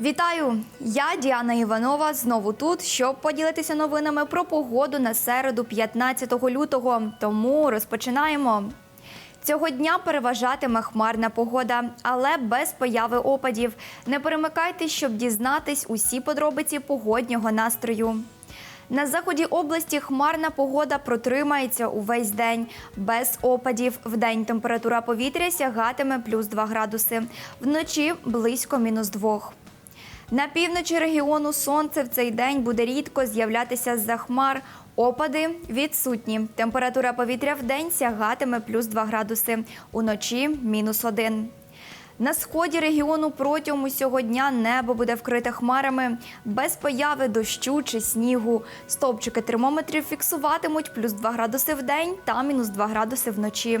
Вітаю! Я Діана Іванова. Знову тут, щоб поділитися новинами про погоду на середу, 15 лютого. Тому розпочинаємо. Цього дня переважатиме хмарна погода, але без появи опадів. Не перемикайте, щоб дізнатись усі подробиці погоднього настрою. На заході області хмарна погода протримається увесь день без опадів. Вдень температура повітря сягатиме плюс 2 градуси, вночі близько мінус 2. На півночі регіону сонце в цей день буде рідко з'являтися з-за хмар. Опади відсутні. Температура повітря в день сягатиме плюс 2 градуси, уночі мінус 1. На сході регіону протягом усього дня небо буде вкрите хмарами без появи дощу чи снігу. Стовпчики термометрів фіксуватимуть плюс 2 градуси в день та мінус 2 градуси вночі.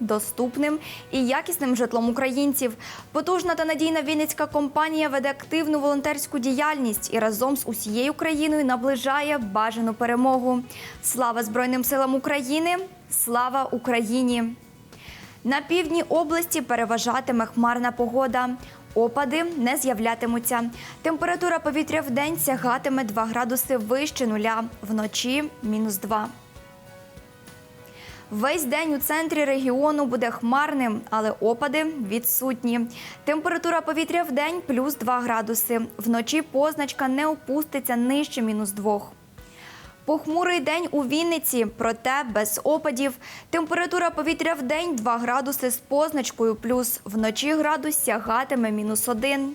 доступним і якісним житлом українців. Потужна та надійна вінницька компанія веде активну волонтерську діяльність і разом з усією країною наближає бажану перемогу. Слава Збройним силам України! Слава Україні! На півдні області переважатиме хмарна погода. Опади не з'являтимуться. Температура повітря в день сягатиме 2 градуси вище нуля, вночі мінус 2. Весь день у центрі регіону буде хмарним, але опади відсутні. Температура повітря в день плюс 2 градуси. Вночі позначка не опуститься нижче мінус 2. Похмурий день у Вінниці, проте без опадів. Температура повітря в день 2 градуси з позначкою плюс. Вночі градус сягатиме мінус 1.